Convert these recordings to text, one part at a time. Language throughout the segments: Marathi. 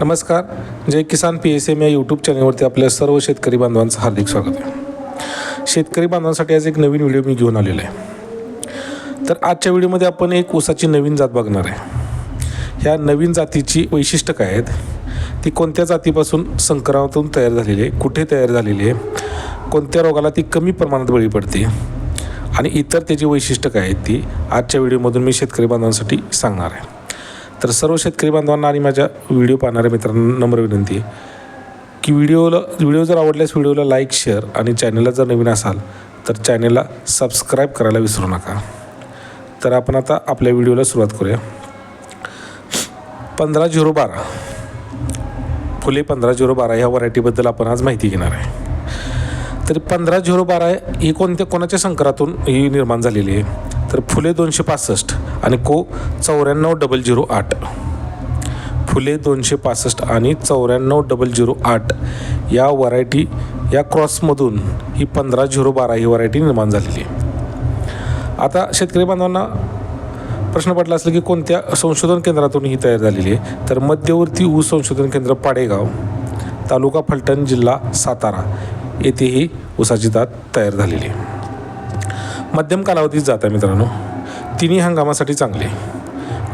नमस्कार. Jai Kisan P S M या यूट्यूब चॅनलवरती आपल्या सर्व शेतकरी बांधवांचं हार्दिक स्वागत. आहे शेतकरी बांधवांसाठी आज एक नवीन व्हिडिओ मी घेऊन आलेला आहे. तर आजच्या व्हिडिओमध्ये आपण एक ऊसाची नवीन जात बघणार आहे. ह्या नवीन जातीची वैशिष्ट्य काय आहेत? ती कोणत्या जातीपासून संकरातून तयार झालेली आहे? कुठे तयार झालेली आहे? कोणत्या रोगाला ती कमी प्रमाणात बळी पडते? आणि इतर त्याची वैशिष्ट्य काय आहेत ती आजच्या व्हिडिओमधून मी शेतकरी बांधवांसाठी सांगणार आहे. तर सर्व शेतकरी बांधवांना आणि माझ्या व्हिडिओ पाहणाऱ्या मित्रांना नम्र विनंती आहे की व्हिडिओला व्हिडिओ जर आवडल्यास व्हिडिओला लाईक शेअर आणि चॅनलला जर नवीन असाल तर चॅनलला सबस्क्राईब करायला विसरू नका. तर आपण आता आपल्या व्हिडिओला सुरुवात करूया. पंधरा झिरो बारा. फुले पंधरा झिरो बारा ह्या व्हरायटीबद्दल आपण आज माहिती घेणार आहे. तर पंधरा झिरो बारा ही कोणत्या कोणाच्या संकरातून ही निर्माण झालेली आहे? तर फुले दोनशे पासष्ट आणि को चौऱ्याण्णव डबल झिरो आठ. फुले दोनशे पासष्ट आणि चौऱ्याण्णव डबल झिरो आठ या व्हरायटी या क्रॉसमधून ही पंधरा झिरो बारा ही व्हरायटी निर्माण झालेली आहे. आता शेतकरी बांधवांना प्रश्न पडला असला की कोणत्या संशोधन केंद्रातून ही तयार झालेली आहे? तर मध्यवर्ती ऊस संशोधन केंद्र पाडेगाव तालुका फलटण जिल्हा सातारा येथे ही ऊसाची जात तयार झालेली आहे. मध्यम कालावधीत जात आहे मित्रांनो. तिन्ही हंगामासाठी चांगले.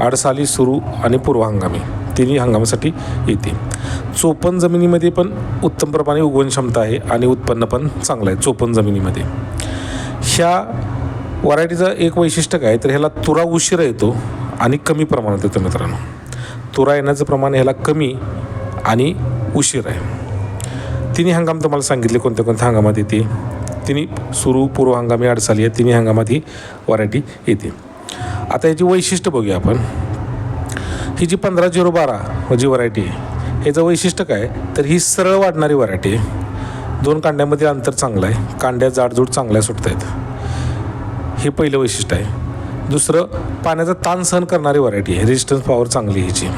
आडसाली सुरू आणि पूर्व हंगामी. तिन्ही हंगामासाठी येते. चोपन जमिनीमध्ये पण उत्तम प्रमाणे उगवण क्षमता आहे आणि उत्पन्न पण चांगलं आहे चोपन जमिनीमध्ये. ह्या व्हरायटीचं एक वैशिष्ट्य काय? तर ह्याला तुरा उशिरा येतो आणि कमी प्रमाणात येतो मित्रांनो. तुरा येण्याचं प्रमाण ह्याला कमी आणि उशीर आहे. तिन्ही हंगाम तुम्हाला सांगितले कोणत्या कोणत्या हंगामात येते. तिन्ही सुरू पूर्व हंगामी अडसाली आहे तिन्ही हंगामात ही व्हरायटी येते. आता याची वैशिष्ट्य बघूया आपण. ही जी पंधरा झिरो बारा जी व्हरायटी आहे ह्याचं वैशिष्ट्य काय? तर ही सरळ वाढणारी व्हरायटी आहे. दोन कांड्यामध्ये अंतर चांगलं आहे. कांड्या जाडजूड चांगल्या सुटत आहेत. हे पहिलं वैशिष्ट्य आहे. दुसरं पाण्याचा ताण सहन करणारी व्हरायटी आहे. रेजिस्टन्स पॉवर चांगली ह्याची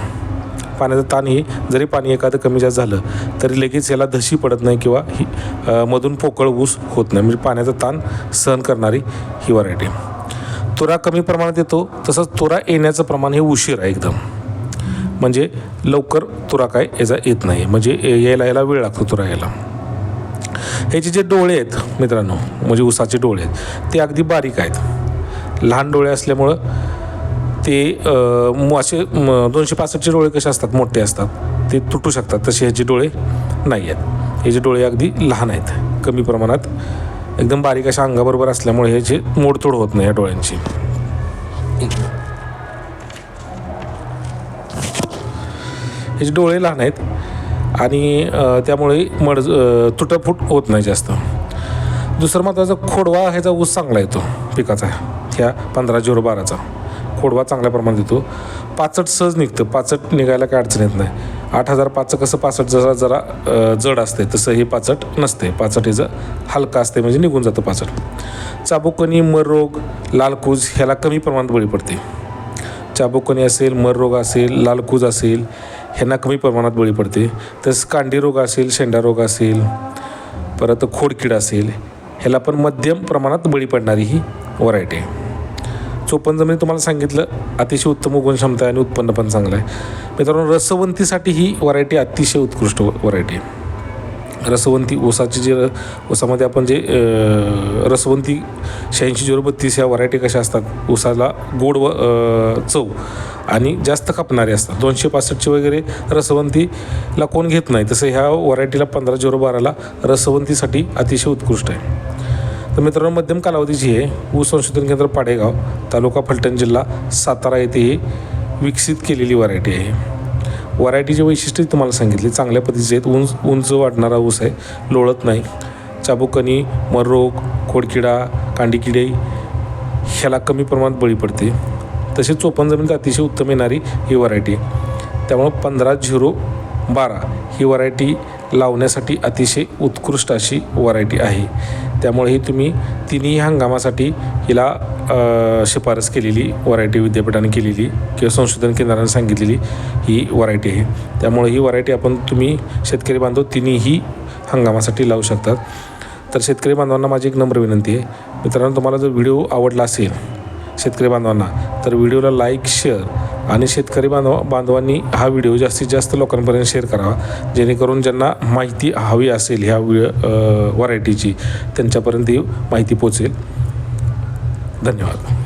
पाण्याचं ताण ही जरी पाणी एखादं कमी जास्त झालं तरी लगेच याला धशी पडत नाही किंवा ही मधून पोकळ ऊस होत नाही. म्हणजे पाण्याचा ताण सहन करणारी ही व्हरायटी तुरा कमी प्रमाणात येतो तसंच तुरा येण्याचं प्रमाण हे उशीर आहे एकदम. म्हणजे लवकर तुरा काय याचा येत नाही. म्हणजे यायला यायला वेळ लागतो तुरा यायला. ह्याचे जे डोळे आहेत मित्रांनो म्हणजे उसाचे डोळे आहेत ते अगदी बारीक आहेत. लहान डोळे असल्यामुळं ते असे म- दोनशे पासष्टचे डोळे कसे असतात मोठे असतात ते तुटू शकतात. तसे ह्याचे डोळे नाही आहेत. ह्याचे डोळे अगदी लहान आहेत कमी प्रमाणात. एकदम बारीक अशा अंगाबरोबर असल्यामुळे ह्याचे मोडतोड होत नाही या डोळ्यांची. ह्याचे डोळे लहान आहेत आणि त्यामुळे मड तुटफूट होत नाही जास्त. दुसरं महत्त्वाचा खोडवा ह्याचा ऊस चांगला येतो पिकाचा ह्या पंधरा झिरो बाराचा. खोडवा चांगल्या प्रमाणात येतो. पाचट सहज निघतं पाचट निघायला काय अडचण येत नाही. आठ हजार पाचचं कसं पासट जरा जरा जड असते तसं हे पाचट नसते पाचट ह्याचं हलका असते म्हणजे निघून जातं पाचट. चाबुकणी मर रोग लालकूज ह्याला कमी प्रमाणात बळी पडते. चाबुकणी असेल मर रोग असेल लालकूज असेल ह्यांना कमी प्रमाणात बळी पडते. तसंच कांडी रोग असेल शेंडा रोग असेल परत खोडकीड असेल ह्याला पण मध्यम प्रमाणात बळी पडणारी ही व्हरायटी आहे. चोपन्न जमीन तुम्हाला सांगितलं अतिशय उत्तम उगवण क्षमता आहे आणि उत्पन्न पण चांगलं आहे. मित्रांनो रसवंतीसाठी ही व्हरायटी अतिशय उत्कृष्ट व्हरायटी आहे. रसवंती ऊसाची जे र- ऊसामध्ये आपण जे रसवंती शहाऐंशी झिरो बत्तीस ह्या व्हरायटी कशा असतात? ऊसाला गोड व चव आणि जास्त कापणारे असतात. दोनशे पासष्टचे वगैरे रसवंतीला कोण घेत नाही तसं ह्या व्हरायटीला पंधरा झिरो बाराला रसवंतीसाठी अतिशय उत्कृष्ट आहे. तर मित्रांनो मध्यम कालावधीची हे ऊस संशोधन केंद्र पाडेगाव तालुका फलटण जिल्हा सातारा येथे ही विकसित केलेली व्हरायटी आहे. व्हरायटीचे वैशिष्ट्य तुम्हाला सांगितले. चांगल्या पद्धतीचे आहेत. उंच उंच वाढणारा ऊस आहे. लोळत नाही. चाबुकणी मररोग खोडकिडा कांडीकिडे ह्याला कमी प्रमाणात बळी पडते. तसेच चोपन जमिनीत अतिशय उत्तम येणारी ही व्हरायटी आहे त्यामुळं पंधरा झिरो बारा ही व्हरायटी लावण्यासाठी अतिशय उत्कृष्ट अशी व्हरायटी आहे. त्यामुळे ही तुम्ही तिन्ही हंगामासाठी हिला शिफारस केलेली व्हरायटी विद्यापीठाने केलेली किंवा संशोधन केंद्राने सांगितलेली ही व्हरायटी आहे. त्यामुळे ही व्हरायटी आपण तुम्ही शेतकरी बांधव तिन्हीही हंगामासाठी लावू शकतात. तर शेतकरी बांधवांना माझी एक नम्र विनंती आहे. मित्रांनो तुम्हाला जर व्हिडिओ आवडला असेल शेतकरी बांधवांना तर व्हिडिओला लाईक शेअर आणि शेतकरी बांधव बांधवांनी हा व्हिडिओ जास्तीत जास्त लोकांपर्यंत शेअर करावा. जेणेकरून ज्यांना माहिती हवी असेल ह्या व्हिडिओ व्हरायटीची त्यांच्यापर्यंत ही माहिती पोचेल. धन्यवाद.